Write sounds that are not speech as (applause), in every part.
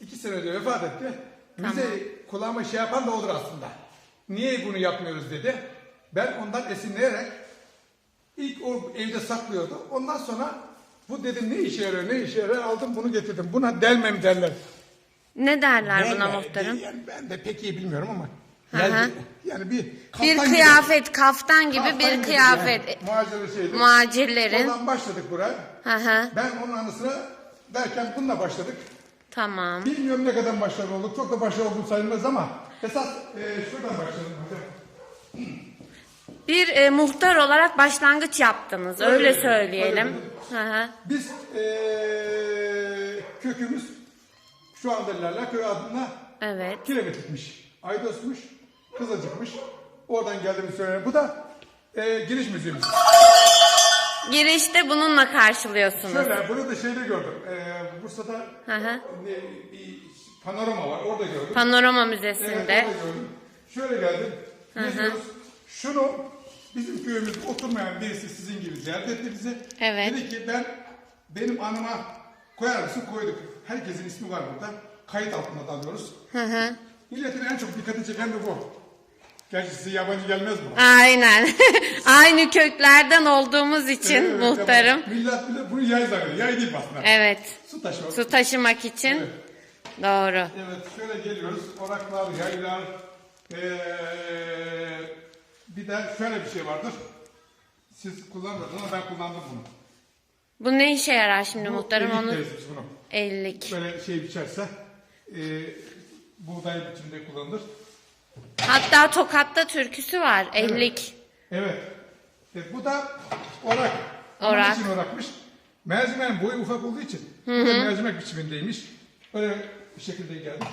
İki sene önce vefat etti. Bize kulağıma şey yapan da olur aslında. Niye bunu yapmıyoruz dedi. Ben ondan esinleyerek ilk o evde saklıyordu. Ondan sonra bu dedim ne işe yarıyor ne işe yarıyor aldım bunu getirdim. Buna delmem derler. Ne derler buna Delme, muhtarım? Yani ben de pek iyi bilmiyorum ama. Yani, yani bir Bir kaftan gibi- kıyafet, kaftan gibi kaftan bir gibi kıyafet. Yani, muhacirli şeydi. Muhacirlerin. Oradan başladık buraya. Hı hı. Ben onun anısına derken bununla başladık. Tamam. Bilmiyorum ne kadar başarılı olduk. Çok da başarılı olduğum sayılmaz ama esas e, şuradan başladım hocam. Bir e, muhtar olarak başlangıç yaptınız. Öyle, Öyle, söyleyelim. öyle. Hı hı. Biz e, kökümüz şu anda derler köy adına Evet. Kiremit'miş, Aydos'muş, Kızılcık'mış. Oradan geldiğimizi söylüyorum. Bu da e, giriş müziğimiz. Girişte bununla karşılıyorsunuz. Şöyle bunu da şeyde gördüm. E, Bursa'da Hı hı. ne, bir panorama var. Orada gördüm. Panorama Evet, Müzesi'nde. orada gördüm. Şöyle geldim. Geziyoruz. Şunu bizim köyümüzde oturmayan birisi sizin gibi ziyaret etti bizi. Evet. Dedi ki ben benim anıma koyar mısın? Koyduk. Herkesin ismi var burada. Kayıt altına da alıyoruz. Hı hı. Milletin en çok dikkatini çeken de bu. Gerçi size yabancı gelmez bu. Aynen. (laughs) Aynı köklerden olduğumuz için Evet, muhtarım. yabancı. Millet bile bunu yay zannediyor. Yay değil aslında. Evet. Su taşı. Su taşımak için. Evet. Doğru. Evet şöyle geliyoruz. Oraklar, yaylar. Ee, bir de şöyle bir şey vardır. Siz kullanmadınız ama ben kullandım bunu. Bu ne işe yarar şimdi muhtarım ellik onu? bunu. 50'lik. Böyle şey biçerse e, buğday biçiminde kullanılır. Hatta Tokat'ta türküsü var. 50'lik. Evet. E, bu da orak. Onun Orak. için orakmış. Mercimeğin boyu ufak olduğu için bu da mercimek biçimindeymiş. Böyle bir şekilde geldik.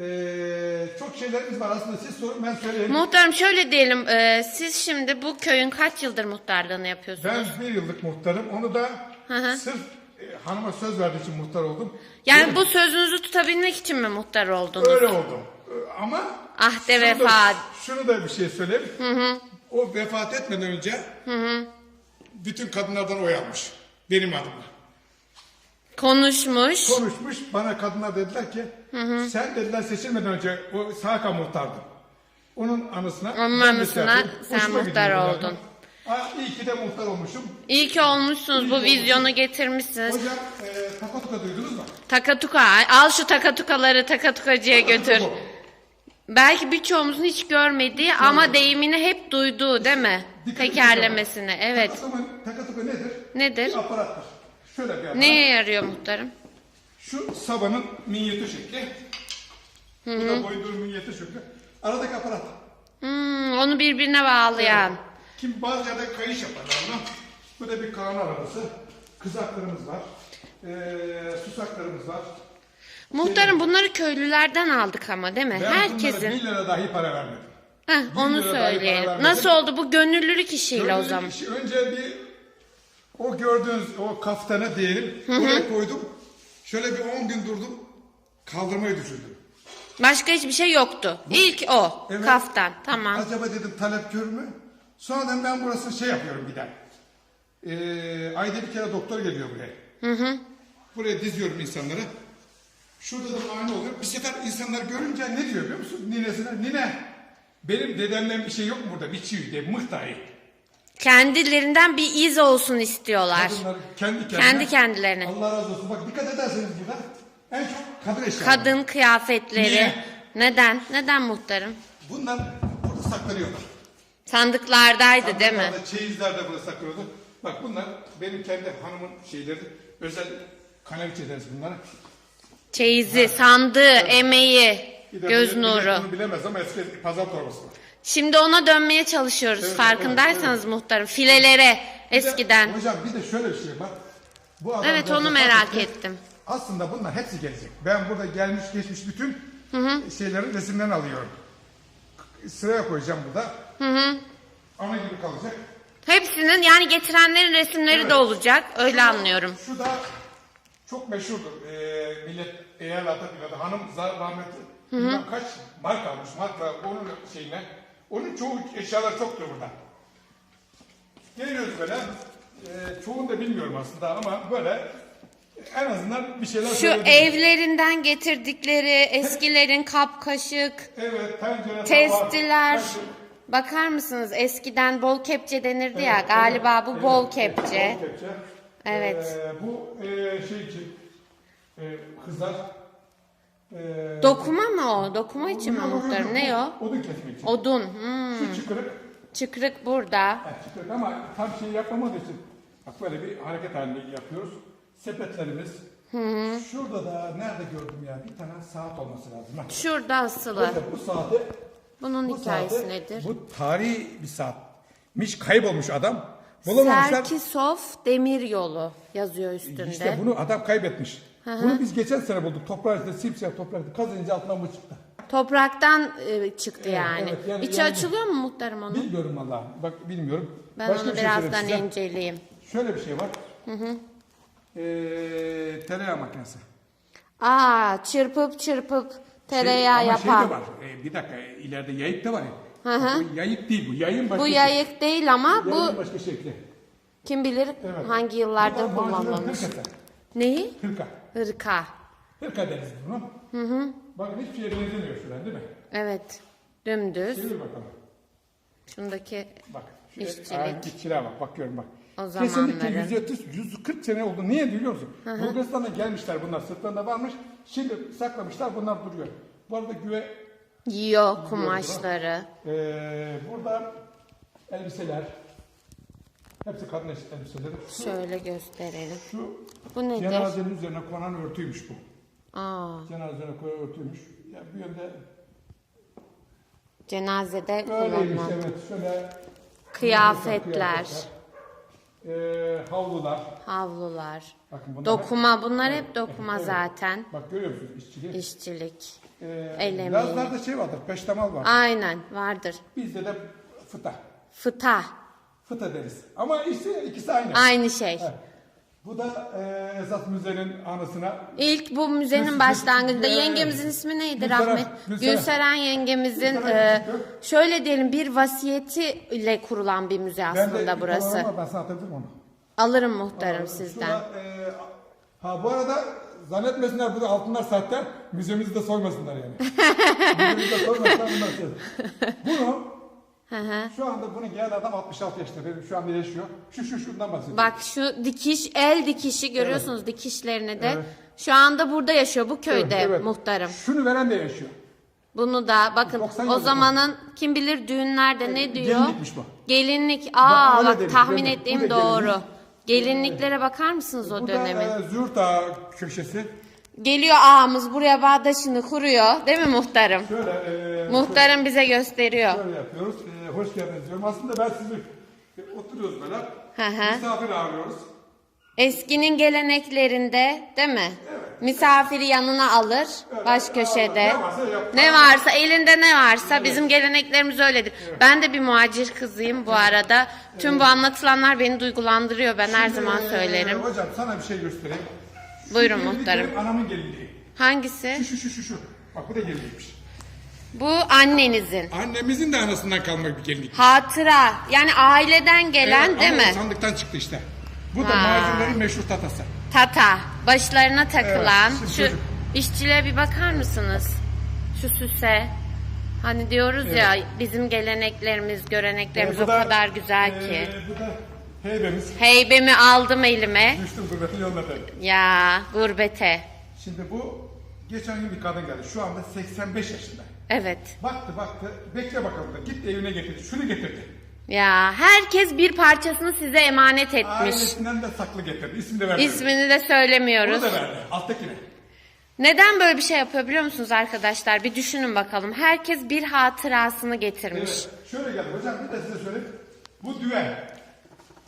Ee, çok şeylerimiz var aslında siz sorun ben söyleyeyim. Muhtarım şöyle diyelim. e, siz şimdi bu köyün kaç yıldır muhtarlığını yapıyorsunuz? Ben bir yıllık muhtarım. Onu da hı. sırf e, hanıma söz verdiği için muhtar oldum. Yani bu sözünüzü tutabilmek için mi muhtar oldunuz? Öyle oldu. Ee, Ama Ahde şunu da- vefa. şunu da bir şey söyleyeyim. O vefat etmeden önce bütün kadınlardan oy almış. Benim adıma. Konuşmuş. Konuşmuş. Bana kadınlar dediler ki sen dediler seçilmeden önce o Saka muhtardın. Onun anısına Onun anısına şey sen muhtar bu oldun. zaten. Aa, iyi ki de muhtar olmuşum. İyi ki olmuşsunuz. Bu İyi ki vizyonu getirmişsiniz. Hocam e, Takatuka duydunuz mu? Takatuka. Al şu takatukaları takatukacıya götür. Belki birçoğumuzun hiç görmediği ama deyimini hep duyduğu değil mi? Dikkat edin Tekerlemesini. Evet. Takatuka nedir? Nedir? Bir aparattır. Şöyle bir aparat. Neye yarıyor muhtarım? Şu sabanın minyatür şekli. Bu da boyundur minyatür şekli. Aradaki aparat. Hmm, onu birbirine bağlayan. Kim bazı yerde kayış yaparlar ona. Bu da bir kaan arabası. Kızaklarımız var. Ee, susaklarımız var. Muhtarım bunları köylülerden aldık ama değil mi? Ben bunlara Herkesin. 1 lira dahi para vermedim. Heh, bin onu lira dahi para söyleyelim. vermedim. Nasıl oldu bu gönüllülük işiyle o Gördüğünüz zaman? kişi önce bir o gördüğünüz o kaftana diyelim. Oraya koydum. Şöyle bir 10 gün durdum. Kaldırmayı düşündüm. Başka hiçbir şey yoktu. İlk o. Evet. Kaftan. Tamam. Acaba dedim talep görür mü? Sonradan ben burası şey yapıyorum bir de. Ee, ayda bir kere doktor geliyor buraya. Buraya diziyorum insanları. Şurada da muayene oluyor. Bir sefer insanlar görünce ne diyor biliyor musun? Ninesine. Nine benim dedemden bir şey yok mu burada? Bir çivi de mıh dahi. Kendilerinden bir iz olsun istiyorlar. Kadınlar kendi kendine. Kendi kendilerine. Allah razı olsun. Bak dikkat ederseniz burada en çok kadın eşyaları. Kadın kıyafetleri. Niye? Neden? Neden muhtarım? Bunlar burada saklanıyorlar. Sandıklardaydı değil mi? Sandıklarda, Çeyizler de burada saklıyordu. Bak bunlar benim kendi hanımın şeyleri. Özel kaneviçe deriz bunlara. Çeyizi, sandığı, emeği, Bir de göz millet- millet nuru. Bunu bilemez ama eski pazar torbası var. Şimdi ona dönmeye çalışıyoruz Evet, farkındaysanız muhtarım. Filelere Bir de- eskiden. hocam bir de şöyle bir şey var. Bu adam Evet onu vefat merak etti. ettim. Aslında bunlar hepsi gelecek. Ben burada gelmiş geçmiş bütün şeylerin resimlerini alıyorum. Sıraya koyacağım burada. Ana gibi kalacak. Hepsinin yani getirenlerin resimleri de olacak. Öyle anlıyorum. Şu da çok meşhurdur. Ee, millet eğer hatırladı. Hanım zar rahmetli. Kaç mark almış. Markla onun şeyine. Onun çoğu eşyalar çoktur burada. Geliyoruz böyle. Ee, çoğunu da bilmiyorum aslında ama böyle En azından bir şeyler Şu söyledim. evlerinden getirdikleri eskilerin kap kaşık, Evet, tencere, testiler. kaşık. Bakar mısınız? Eskiden bol kepçe denirdi ya. Evet, Galiba bu evet, bol evet, kepçe. bol kepçe. Evet. Ee, bu e, şey için e, kızlar e, Dokuma mı o? Dokuma için mi muhtarım? Ne o? Odun kesmek için. Odun. Hmm. Şu çıkırık, Çıkrık burada. ha, çıkırık ama tam şey yapamadığı için bak böyle bir hareket halinde yapıyoruz. Sepetlerimiz. Şurada da nerede gördüm ya bir tane saat olması lazım. Ha. Şurada asılı. Böyle bu saati Bunun bu hikayesi saati- nedir? Bu tarihi bir saatmiş kaybolmuş adam. Bulamamışlar. Serkisov Demir Yolu yazıyor üstünde. İşte bunu adam kaybetmiş. Bunu biz geçen sene bulduk. Toprağın içinde simsiyah toprakta kazınca altından bu çıktı. Topraktan e, çıktı yani. evet, yani- İçi yani- açılıyor mu muhtarım onun? Bilmiyorum valla. Bak bilmiyorum. Ben onu bir şey söyleyeyim birazdan size. inceleyeyim. Şöyle bir şey var. Ee, tereyağı makinesi. Aa çırpıp çırpıp tereyağı Şey- ama yapan. şey de var. Ee, bir dakika ileride yayık da var ya. Bak, Bu yayık değil bu. Yayın başka Bu şey. yayık değil ama bu Yayın başka şekli. kim bilir Evet. hangi Bu yıllarda kullanılmış. Neyi? Hırka. Hırka. Hırka deriz bunu. Hı hı. Bakın hiçbir şeye benzemiyor şuradan değil mi? Evet. Dümdüz. Çevir bakalım. Şundaki Bak. Şu İşçilik. Aa, işçiliğe bak. Bakıyorum bak. O Kesinlikle zamanların. 130, 140 sene oldu. Niye biliyor musun? Bulgaristan'dan gelmişler bunlar. Sırtlarında varmış. Şimdi saklamışlar. Bunlar duruyor. Bu arada güve yiyor kumaşları. Ee, burada elbiseler. Hepsi kadın elbiseleri. Şu, Şöyle gösterelim. şu Bu nedir? cenazenin üzerine konan örtüymüş bu. Aa, Cenazenin üzerine konan örtüymüş. Ya bir yönde cenazede böyleymiş kullanılan evet. Şöyle kıyafetler, Ee, havlular. havlular, Bakın bunlar dokuma. Bunlar hep dokuma Evet. zaten. Bak görüyor musunuz işçiliği? İşçilik. Ee, el emeği. Yazlarda şey vardır, peştemal var. Aynen vardır. Bizde de fıta. Fıta. Fıta deriz. Ama işte ikisi aynı. Aynı şey. Evet. Bu da e, esas müzenin anısına İlk bu müzenin başlangıcında Gülseren- yengemizin ismi neydi Gülseren- Rahmet? Gülseren. Gülseren yengemizin Gülseren e, şöyle diyelim bir vasiyeti ile kurulan bir müze Ben de aslında burası. Ben sana onu. Alırım muhtarım Aa, sizden. şurada, e, ha bu arada zannetmesinler bu altınlar sahte. Müzemizi de soymasınlar yani. (laughs) Müzemizi de soymasınlar bunlar şey. Bunu şu anda bunu giyen adam 66 yaşında. Benim şu anda yaşıyor. Şu şu şundan bahsediyorum. Bak şu dikiş, el dikişi görüyorsunuz dikişlerini de. Evet. Şu anda burada yaşıyor bu köyde Evet, evet. muhtarım. Şunu veren de yaşıyor. Bunu da bakın 90 o zamanın kim bilir düğünlerde ne diyor? gelinlikmiş bu. Gelinlik. Aa bak demiş, tahmin ettiğim Bu doğru. gelinlik. Gelinliklere bakar mısınız o Bu dönemin? da e, Züğürt köşesi. Geliyor ağamız buraya bağdaşını kuruyor. Değil mi muhtarım? Şöyle e, Muhtarım bize gösteriyor. Şöyle yapıyoruz. E, hoş geldiniz diyorum. Aslında ben sizi e, oturuyoruz böyle. hı. Misafir ağırlıyoruz. Eskinin geleneklerinde değil mi? Misafiri yanına alır baş köşede. Ne varsa yap. Ne varsa elinde ne varsa bizim geleneklerimiz öyledir. Ben de bir muhacir kızıyım bu arada. Tüm bu anlatılanlar beni duygulandırıyor. Ben her zaman Ee, söylerim. hocam sana bir şey göstereyim. Buyurun muhtarım. Anamın gelinliği. Hangisi? Şu şu şu şu şu. Bak bu da gelinlikmiş. Bu annenizin. Annemizin de anasından kalma bir gelinlik. Hatıra. Yani aileden gelen Evet, değil mi? sandıktan çıktı işte. Bu da Ha. macunların meşhur tatası. Tata. Başlarına takılan. şimdi Şu çocuk- işçiliğe bir bakar mısınız? Şu süse. Hani diyoruz ya bizim geleneklerimiz, göreneklerimiz Ee, o da, kadar güzel e, ki. bu da heybemiz. Heybemi aldım elime. Düştüm gurbetin yoluna da. Ya gurbete. Şimdi bu geçen gün bir kadın geldi. Şu anda 85 yaşında. Evet. Baktı baktı. Bekle bakalım da. Gitti evine getirdi. Şunu getirdi. Ya herkes bir parçasını size emanet etmiş. Ailesinden de saklı getirdi. İsmini de verdi. İsmini de Onu söylemiyoruz. da verdi. Alttakine. Neden böyle bir şey yapıyor biliyor musunuz arkadaşlar? Bir düşünün bakalım. Herkes bir hatırasını getirmiş. Evet. Şöyle geldi. Hocam bir de size söyleyeyim. Bu düven.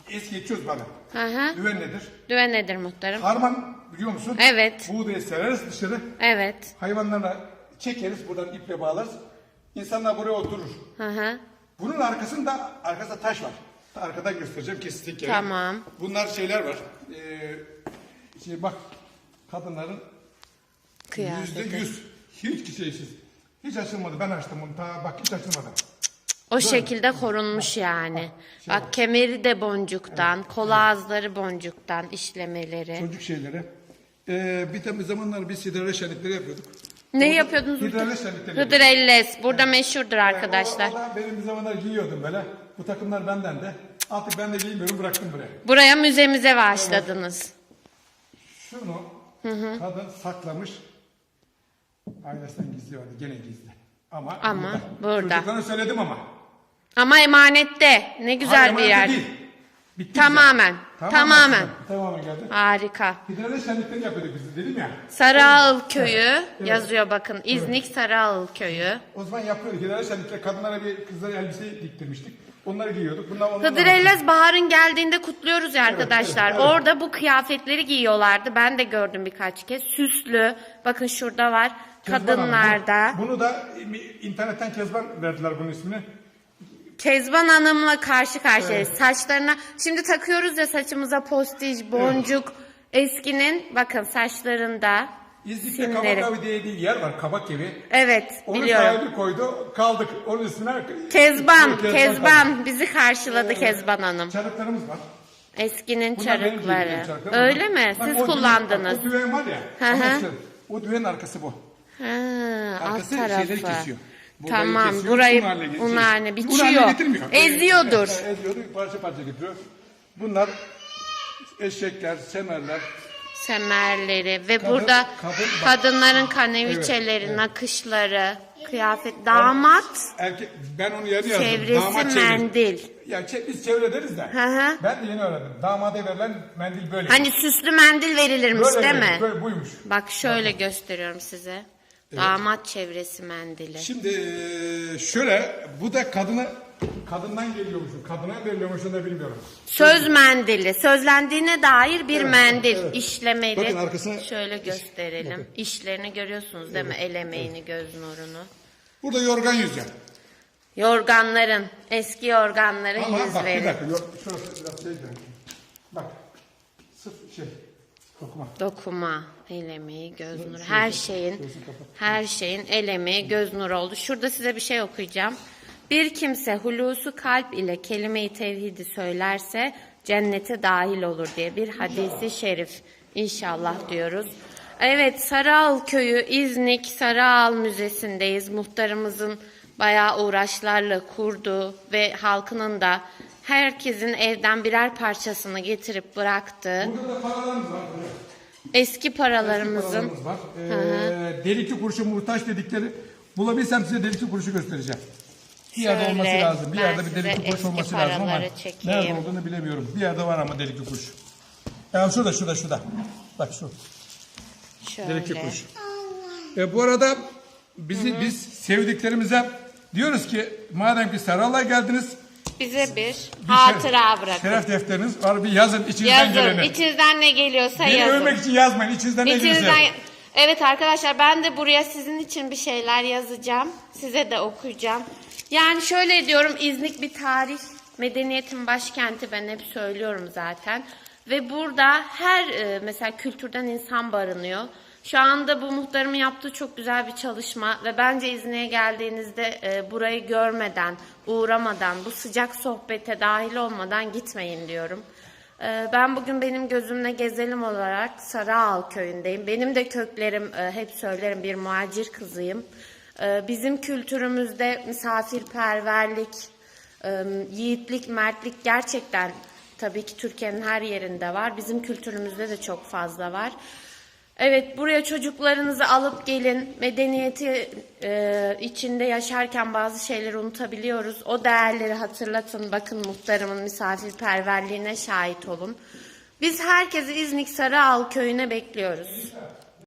Eski çöz bana. Hı hı. Düven nedir? Düve nedir muhtarım? Harman biliyor musun? Evet. Buğdayı sereriz dışarı. Evet. Hayvanlara çekeriz. Buradan iple bağlarız. İnsanlar buraya oturur. Hı hı. Bunun arkasında arkasında taş var. Arkadan göstereceğim kestik yeri. Tamam. Bunlar şeyler var. Ee, şey bak kadınların yüzde Kıyafeti. yüz hiç şeysiz. Hiç açılmadı. Ben açtım onu. Ta bak hiç açılmadı. O şekilde korunmuş yani. Bak kemeri de boncuktan, kol ağızları boncuktan işlemeleri. Çocuk şeyleri. Ee, bir tane zamanlar biz hidrole şenlikleri yapıyorduk. Ne yapıyordunuz? Şenlikleri yapıyorduk. Hıdrellez. Burada meşhurdur arkadaşlar. o da benim bir zamanlar giyiyordum böyle. Bu takımlar benden de. Artık ben de giymiyorum bıraktım buraya. Buraya müzemize başladınız. Şunu kadın saklamış. Ailesinden gizli vardı. Gene gizli. Ama, Ama burada. Çocuklarına söyledim ama. Ama emanette. Ne güzel Hayır, bir yer. Değil. Bitti Tamamen. güzel. Tamamen. Tamamen geldi. Harika. Hidrole şenlikleri yapıyorduk biz dedim ya. Sarıağıl köyü yazıyor bakın. İznik Sarıağıl köyü. O zaman yapıyorduk. Hidrole şenlikleri kadınlara bir kızlara elbise diktirmiştik. Onları giyiyorduk. Bunlar onlarla- Hıdrellez baharın geldiğinde kutluyoruz ya arkadaşlar. evet, evet. Orada bu kıyafetleri giyiyorlardı. Ben de gördüm birkaç kez. Süslü. Bakın şurada var. Kezban Hanım, Kadınlarda. Bunu, da internetten Kezban verdiler bunun ismini. Kezban Hanım'la karşı karşıyayız. Saçlarına şimdi takıyoruz ya saçımıza postiş, boncuk. Eskinin bakın saçlarında simleri. Kabak Avi diye bir yer var. Kabak evi. Evet Onun biliyorum. sahibi koydu. Kaldık. Onun ismine Kezban, kaldı. Kezban bizi karşıladı Kezban Hanım. Çarıklarımız var. Eskinin Bunlar çarıkları. çarıklar. Öyle mi? bak, Siz o kullandınız. bak, O düğen var ya. Hı hı. O düğenin arkası bu. Ha, alt Arkası şeyleri tarafı. kesiyor. Burayı Tamam, kesiyor, burayı un haline getiriyor. un haline Un biçiyor. Eziyordur. Evet, Eziyordur, parça parça getiriyor. Bunlar eşekler, semerler. Semerleri ve Kadın- burada kadın kadınların kaneviçeleri, nakışları, kıyafet, damat, Erkek, ben onu yeni yazdım. çevresi Damat mendil. Ya çe- biz çevre deriz de. hı. Ben de yeni öğrendim. Damada verilen mendil böyle. Hani süslü mendil verilirmiş böyle değil mi? Böyle buymuş. Bak şöyle gösteriyorum size. Damat çevresi mendili. Şimdi şöyle bu da kadına kadından geliyormuş. Kadına veriliyormuş onu da bilmiyorum. Söz mendili. Sözlendiğine dair bir mendil. evet. işlemeli. Bakın arkasına- Şöyle gösterelim. İşlerini görüyorsunuz değil mi? El emeğini, göz nurunu. Burada yorgan yüzüyor. Yorganların, eski yorganların Ama bak bir yüzleri. dakika. Yor, şurası biraz şey. Bak. Sırf şey. Okuma. Dokuma, el emeği, göz nuru. Her şeyin, her şeyin el emeği, göz nuru oldu. Şurada size bir şey okuyacağım. Bir kimse hulusu kalp ile kelime-i tevhidi söylerse cennete dahil olur diye bir hadisi şerif. İnşallah diyoruz. Evet Sarıal Köyü İznik Sarıal Müzesi'ndeyiz. Muhtarımızın bayağı uğraşlarla kurduğu ve halkının da herkesin evden birer parçasını getirip bıraktığı Burada da paralarımız var. eski paralarımızın Paralarımız var. Ee, delikli muhtaç dedikleri bulabilsem size delikli kuruşu göstereceğim. Bir yerde Şöyle, olması lazım. Bir ben yerde bir size delikli kuruş eski olması lazım ama paraları çekeyim. nerede olduğunu bilemiyorum. Bir yerde var ama delikli kuruş. Ya şurada şurada şurada. Bak şu. Delikli şöyle. kuruş. E, bu arada bizi biz sevdiklerimize diyoruz ki madem ki Saral'a geldiniz Bize bir bir hatıra bırakın. Şeref defteriniz var bir yazın içinizden Yazın. geleni. İçinizden ne geliyorsa Beni yazın. övmek için yazmayın. İçinizden ne İçinizden... gelirse. Evet arkadaşlar ben de buraya sizin için bir şeyler yazacağım. Size de okuyacağım. Yani şöyle diyorum İznik bir tarih, medeniyetin başkenti ben hep söylüyorum zaten. Ve burada her e, mesela kültürden insan barınıyor. Şu anda bu muhtarımın yaptığı çok güzel bir çalışma ve bence İznik'e geldiğinizde e, burayı görmeden, uğramadan, bu sıcak sohbete dahil olmadan gitmeyin diyorum. Ee, Ben bugün benim gözümle gezelim olarak Sarıağal köyündeyim. Benim de köklerim e, hep söylerim bir muacir kızıyım. Ee, Bizim kültürümüzde misafirperverlik, e, yiğitlik, mertlik gerçekten tabii ki Türkiye'nin her yerinde var. Bizim kültürümüzde de çok fazla var. Evet buraya çocuklarınızı alıp gelin. Medeniyeti e, içinde yaşarken bazı şeyleri unutabiliyoruz. O değerleri hatırlatın. Bakın muhtarımın misafirperverliğine şahit olun. Biz herkesi İznik Sarıal köyüne bekliyoruz.